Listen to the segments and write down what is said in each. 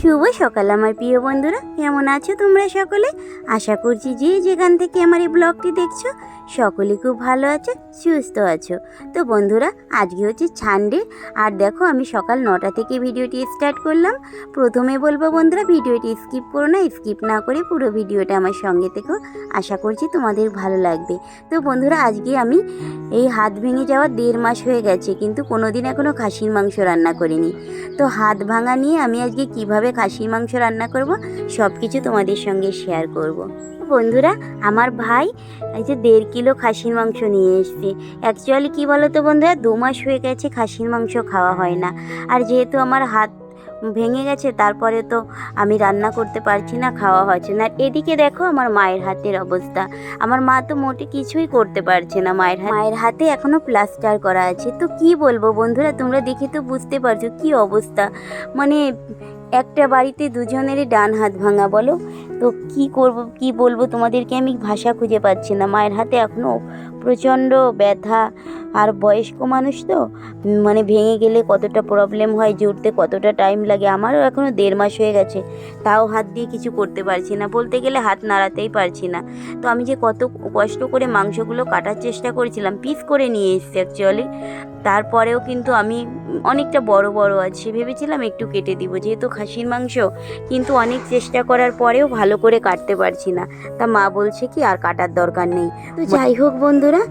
শুভ সকাল আমার প্রিয় বন্ধুরা, কেমন আছো তোমরা সকলে? আশা করছি যে যেখান থেকে আমার এই ব্লগটি দেখছ, সকলে খুব ভালো আছে, সুস্থ আছো। তো বন্ধুরা, আজকে হচ্ছে ছান্ডে আর দেখো আমি সকাল নটা থেকে ভিডিওটি স্টার্ট করলাম। প্রথমে বলব বন্ধুরা, ভিডিওটি স্কিপ করো না স্কিপ না করে পুরো ভিডিওটা আমার সঙ্গে থেকেও আশা করছি তোমাদের ভালো লাগবে। তো বন্ধুরা, আজকে আমি এই হাত ভেঙে যাওয়া দেড় মাস হয়ে গেছে, কিন্তু কোনোদিন এখনও খাসির মাংস রান্না করিনি। তো হাত ভাঙা নিয়ে আমি আজকে কীভাবে খাসির মাংস রান্না করব সব কিছু তোমাদের সঙ্গে শেয়ার করব। বন্ধুরা, আমার ভাই এই যে দেড় কিলো খাসির মাংস নিয়ে এসছে অ্যাকচুয়ালি কী বলো তো বন্ধুরা, দু মাস হয়ে গেছে খাসির মাংস খাওয়া হয় না আর যেহেতু আমার হাত ভেঙে গেছে, তারপরে তো আমি রান্না করতে পারছি না, খাওয়া হচ্ছে না। এদিকে দেখো আমার মায়ের হাতের অবস্থা। আমার মা তো মোটে কিছুই করতে পারছে না মায়ের মায়ের হাতে এখনও প্লাস্টার করা আছে। তো কি বলব বন্ধুরা, তোমরা দেখে তো বুঝতে পারছ কি অবস্থা। মানে একটা বাড়িতে দুজনেরই ডান হাত ভাঙা, বলো? তো কি করব, কি বলব তোমাদেরকে? আমি ভাষা খুঁজে পাচ্ছি না। মায়ের হাতে এখনও প্রচণ্ড ব্যথা আর বয়স্ক মানুষ তো মানে ভেঙে গেলে কতটা প্রবলেম হয় জুড়তে কতটা টাইম লাগে আমারও এখনও দেড় মাস হয়ে গেছে তাও হাত দিয়ে কিছু করতে পারছি না বলতে গেলে হাত নাড়াতেই পারছি না। তো আমি যে কত কষ্ট করে মাংসগুলো কাটার চেষ্টা করেছিলাম পিস করে নিয়ে এসেছি অ্যাকচুয়ালি তারপরেও কিন্তু আমি অনেকটা বড় বড় আছে ভেবেছিলাম একটু কেটে দিব যেহেতু খাসির মাংস কিন্তু অনেক চেষ্টা করার পরেও ভালো করে কাটতে পারছি না তা মা বলছে কি আর কাটার দরকার নেই। তো যাই হোক বন্ধুরা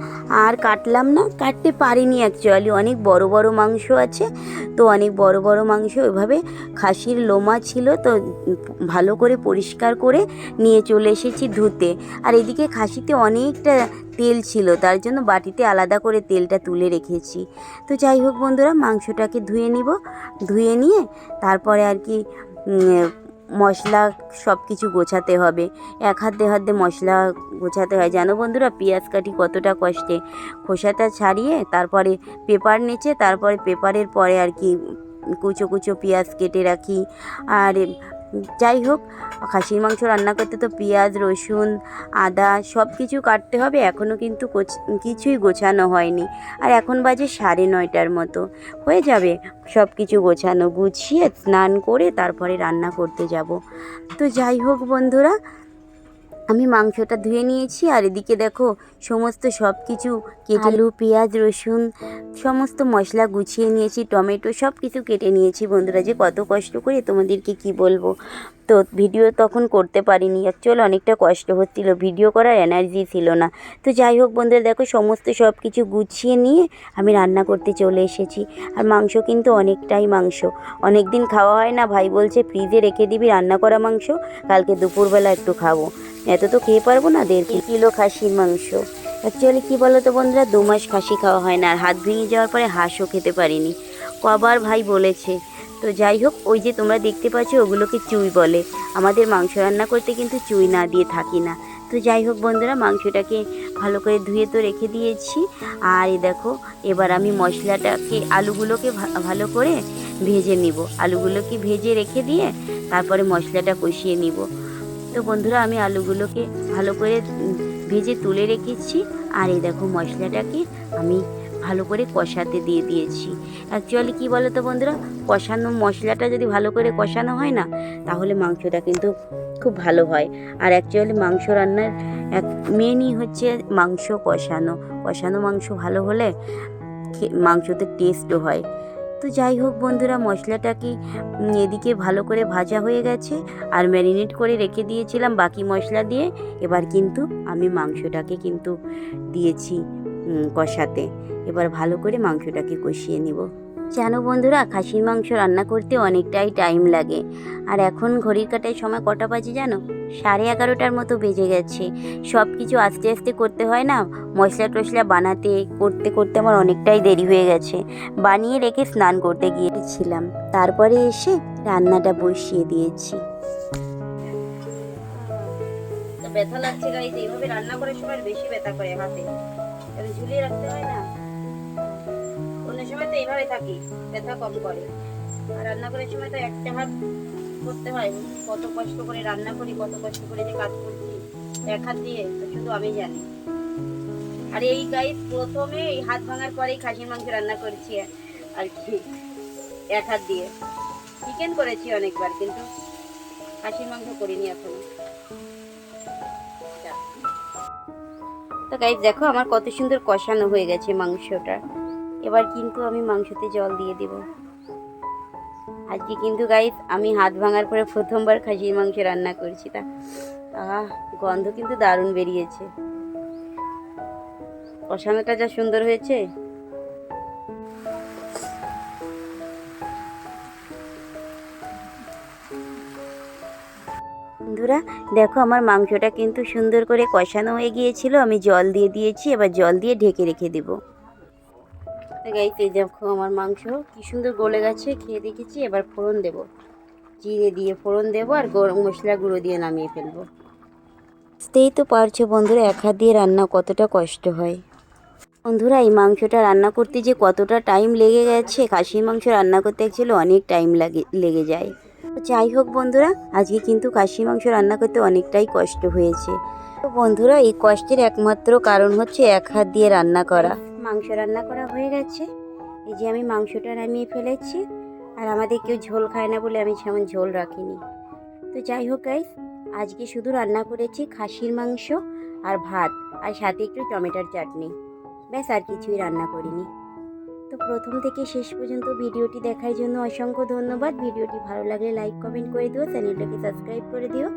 আর কাটলাম না কাটতে পারিনি অ্যাকচুয়ালি অনেক বড় বড় মাংস আছে, তো অনেক বড় বড় মাংস ওইভাবে খাসির লোমা ছিল, তো ভালো করে পরিষ্কার করে নিয়ে চলে এসেছি ধুতে। আর এদিকে খাসিতে অনেকটা তেল ছিল, তার জন্য বাটিতে আলাদা করে তেলটা তুলে রেখেছি। তো যাই হোক বন্ধুরা, মাংসটাকে ধুয়ে নিব, ধুয়ে নিয়ে তারপরে আর কি মশলা সব কিছু গোছাতে হবে। এক হাতে হাতে মশলা গোছাতে হয়। জানো বন্ধুরা, পেঁয়াজ কাটি কতটা কষ্টে। খোসাটা ছাড়িয়ে তারপরে পেপার নেচে, তারপরে পেপারের পরে আর কি কুচো কুচো পেঁয়াজ কেটে রাখি। আর যাই হোক খাসির মাংস রান্না করতে তো পেঁয়াজ, রসুন, আদা সব কিছু কাটতে হবে। এখনও কিন্তু কিছুই গোছানো হয়নি। আর এখন বাজে সাড়ে নয়টার মতো। হয়ে যাবে সব কিছু গোছানো। গুছিয়ে স্নান করে তারপরে রান্না করতে যাব। তো যাই হোক বন্ধুরা, আমি মাংসটা ধুয়ে নিয়েছি। আর এদিকে দেখো সমস্ত সব কিছু কেটে আলু, পেঁয়াজ, রসুন, সমস্ত মশলা গুছিয়ে নিয়েছি, টমেটো সব কিছু কেটে নিয়েছি। বন্ধুরা, যে কত কষ্ট করে তোমাদেরকে কি বলব? তো ভিডিও তখন করতে পারিনি। অ্যাকচুয়াল অনেকটা কষ্ট হচ্ছিল। ভিডিও করার এনার্জি ছিল না। তো যাই হোক বন্ধুরা, দেখো, সমস্ত সব কিছু গুছিয়ে নিয়ে আমি রান্না করতে চলে এসেছি। আর মাংস কিন্তু অনেকটাই মাংস। অনেক দিন খাওয়া হয় না, ভাই বলছে ফ্রিজে রেখে দিবি রান্না করা মাংস, কালকে দুপুরবেলা একটু খাব। এত তো খেয়ে পারব না, দেড় কিলো খাসির মাংস। অ্যাকচুয়ালি কী বলো তো বন্ধুরা, দু মাস খাসি খাওয়া হয় না, আর হাত ভেঙে যাওয়ার পরে হাঁসও খেতে পারিনি। কবার ভাই বলেছে, তো যাই হোক, ওই যে তোমরা দেখতে পাচ্ছ, ওগুলোকে চুই বলে। আমাদের মাংস রান্না করতে কিন্তু চুই না দিয়ে থাকি না। তো যাই হোক বন্ধুরা, মাংসটাকে ভালো করে ধুয়ে তো রেখে দিয়েছি। আর এই দেখো, এবার আমি মশলাটাকে, আলুগুলোকে ভালো করে ভেজে নিব। আলুগুলোকে ভেজে রেখে দিয়ে তারপরে মশলাটা কষিয়ে নিব। তো বন্ধুরা, আমি আলুগুলোকে ভালো করে ভেজে তুলে রেখেছি। আর এই দেখো মশলাটাকে আমি ভালো করে কষাতে দিয়ে দিয়েছি। অ্যাকচুয়ালি কী বলো তো বন্ধুরা, কষানো মশলাটা যদি ভালো করে কষানো হয় না, তাহলে মাংসটা কিন্তু খুব ভালো হয়। আর অ্যাকচুয়ালি মাংস রান্নার এক মেনই হচ্ছে মাংস কষানো। কষানো মাংস ভালো হলে মাংসতে টেস্টও হয়। তো যাই হোক বন্ধুরা মশলাটাকে এদিকে ভালো করে ভাজা হয়ে গেছে আর ম্যারিনেট করে রেখে দিয়েছিলাম বাকি মশলা দিয়ে। এবার কিন্তু আমি মাংসটাকে কিন্তু দিয়েছি কষাতে। এবার ভালো করে মাংসটাকে কষিয়ে নিব। জানো বন্ধুরা, খাসির মাংস রান্না করতে অনেকটাই টাইম লাগে। আর এখন ঘড়ির কাটায় সময় কটা বাজে জানো? সাড়ে এগারোটার মতো বেজে গেছে। সব কিছু আস্তে আস্তে করতে হয় না? মশলা টশলা বানাতে, করতে করতে আমার অনেকটাই দেরি হয়ে গেছে। বানিয়ে রেখে স্নান করতে গিয়েছিলাম। তারপরে এসে রান্নাটা বসিয়ে দিয়েছি। ব্যথা লাগছে গাইজ এইভাবে রান্না করার সময় বেশি ব্যথা করে হাতে। ঝুলিয়ে রাখতে হয় না? সময় তো এইভাবে থাকি, ব্যথা কম করে। আর রান্না করার সময় তো একটা হাত করতে হয়, কত কষ্ট করে রান্না করি, কত কষ্ট করে যে কাজ করছি, এক হাত দিয়ে শুধু আমি জানি। আর এই গাইজ প্রথমে এই হাত ভাঙার পরেই খাসির মাংস রান্না করছি, আর কি, এক হাত দিয়ে। চিকেন করেছি অনেকবার, কিন্তু খাসির মাংস করিনি এখন। তো গাইজ দেখো আমার কত সুন্দর কষানো হয়ে গেছে মাংসটা। এবার কিন্তু আমি মাংসতে জল দিয়ে দেব। আজকে কিন্তু গাইজ আমি হাত ভাঙার পরে প্রথমবার খাসির মাংস রান্না করছি। তা, আহ, গন্ধ কিন্তু দারুণ বেরিয়েছে। কষানোটা যা সুন্দর হয়েছে। বন্ধুরা, দেখো আমার মাংসটা কিন্তু সুন্দর করে কষানো হয়ে গিয়েছিল। আমি জল দিয়ে দিয়েছি, এবার জল দিয়ে ঢেকে রেখে দেবো। গাইতে এই দেখো আমার মাংস, কি সুন্দর গলে গেছে, খেয়ে দেখেছি, এবার ফোড়ন দেব। জিরে দিয়ে ফোড়ন দেবো আর গরম মশলা গুঁড়ো দিয়ে নামিয়ে ফেলব। বুঝতেই তো পারছ বন্ধুরা, এক হাত দিয়ে রান্না কতটা কষ্ট হয়। বন্ধুরা, এই মাংসটা রান্না করতে যে কতটা টাইম লেগে গেছে, খাসির মাংস রান্না করতে অ্যাকচুয়ালি অনেক টাইম লাগে, লেগে যায়। তো যাই হোক বন্ধুরা, আজকে কিন্তু খাসির মাংস রান্না করতে অনেকটাই কষ্ট হয়েছে। তো বন্ধুরা, এই কষ্টের একমাত্র কারণ হচ্ছে এক হাত দিয়ে রান্না করা। মাংস রান্না করা হয়ে গেছে। এই যে আমি মাংসটা নামিয়ে ফেলেছি, আর আমাদের কেউ ঝোল খায় না বলে আমি সেমন ঝোল রাখিনি। তো যাই হোক গাইস আজকে শুধু রান্না করেছি খাসির মাংস আর ভাত, আর সাথে একটু টমেটোর চাটনি। ব্যাস, আর কিছুই রান্না করিনি। তো প্রথম থেকে শেষ পর্যন্ত ভিডিওটি দেখার জন্য অসংখ্য ধন্যবাদ। ভিডিওটি ভালো লাগলে লাইক কমেন্ট করে দিও চ্যানেলটাকে সাবস্ক্রাইব করে দিও।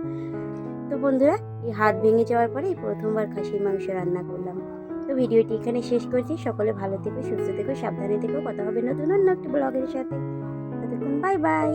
তো বন্ধুরা, এই হাত ভেঙে যাওয়ার পরে প্রথমবার খাসির মাংস রান্না করলাম। তো ভিডিওটি এখানে শেষ করছি। সকলে ভালো থেকো, সুস্থ থেকো, সাবধানে থেকো। কথা হবে নতুন অন্য একটি ব্লগের সাথে। ততক্ষণ বাই বাই